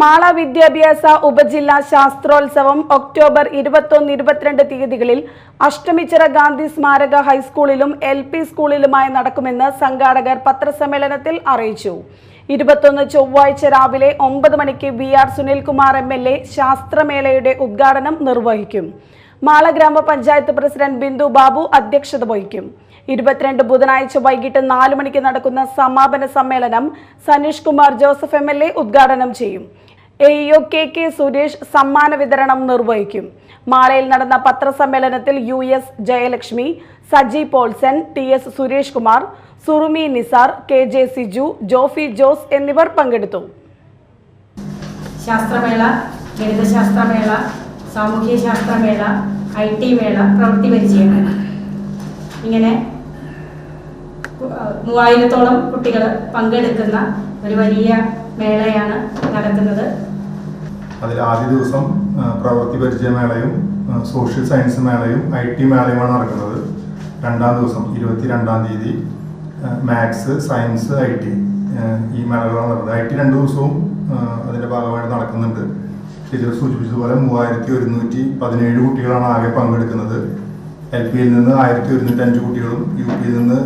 മാള വിദ്യാഭ്യാസ ഉപജില്ലാ ശാസ്ത്രോത്സവം ഒക്ടോബർ ഇരുപത്തൊന്ന് ഇരുപത്തിരണ്ട് തീയതികളിൽ അഷ്ടമിച്ചിറ ഗാന്ധി സ്മാരക ഹൈസ്കൂളിലും എൽ പി സ്കൂളിലുമായി നടക്കുമെന്ന് സംഘാടകർ പത്രസമ്മേളനത്തിൽ അറിയിച്ചു. ഇരുപത്തൊന്ന് ചൊവ്വാഴ്ച രാവിലെ ഒമ്പത് മണിക്ക് V R Sunilkumar M L A ശാസ്ത്രമേളയുടെ ഉദ്ഘാടനം നിർവഹിക്കും. മാള ഗ്രാമപഞ്ചായത്ത് പ്രസിഡന്റ് ബിന്ദു ബാബു അധ്യക്ഷത വഹിക്കും. ഇരുപത്തിരണ്ട് ബുധനാഴ്ച വൈകിട്ട് നാല് മണിക്ക് നടക്കുന്ന സമാപന സമ്മേളനം സനീഷ് കുമാർ ജോസഫ് എം ഉദ്ഘാടനം ചെയ്യും. A E O K K Suresh സമ്മാന വിതരണം നിർവഹിക്കും. മാളയിൽ നടന്ന പത്രസമ്മേളനത്തിൽ U S Jayalakshmi Saji Paulson T S Suresh Kumar Surumi Nizar K J Siju Jofi Jose എന്നിവർ പങ്കെടുത്തു. ശാസ്ത്രമേള ഗണിതശാസ്ത്രമേള സാമൂഹ്യ ശാസ്ത്രമേള ഐ ടി മേള പ്രവൃത്തി പരിചയമേള ഇങ്ങനെ മൂവായിരത്തോളം കുട്ടികൾ പങ്കെടുക്കുന്ന ഒരു വലിയ മേളയാണ് നടക്കുന്നത്. അതിൽ ആദ്യ ദിവസം പ്രവൃത്തി പരിചയമേളയും സോഷ്യൽ സയൻസ് മേളയും ഐ ടി മേളയുമാണ് നടക്കുന്നത്. രണ്ടാം ദിവസം ഇരുപത്തി രണ്ടാം തീയതി മാത്സ് സയൻസ് ഐ ടി ഈ മേളകളാണ് നടക്കുന്നത്. ഐ ടി രണ്ട് ദിവസവും അതിന്റെ ഭാഗമായിട്ട് നടക്കുന്നുണ്ട്. ടീച്ചർ സൂചിപ്പിച്ചതുപോലെ മൂവായിരത്തി ഒരുന്നൂറ്റി പതിനേഴ് കുട്ടികളാണ് ആകെ പങ്കെടുക്കുന്നത്. എൽ പിയിൽ നിന്ന് ആയിരത്തി ഒരുന്നൂറ്റി അഞ്ച് കുട്ടികളും യു പിയിൽ നിന്ന്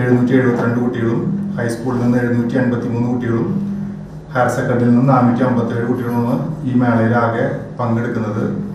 എഴുന്നൂറ്റി എഴുപത്തിരണ്ട് കുട്ടികളും ഹൈസ്കൂളിൽ നിന്ന് എഴുന്നൂറ്റി അൻപത്തി മൂന്ന് കുട്ടികളും ഹയർ സെക്കൻഡറിയിൽ നിന്ന് നാനൂറ്റി അമ്പത്തേഴ് കുട്ടികളുമാണ് ഈ മേളയിൽ ആകെ പങ്കെടുക്കുന്നത്.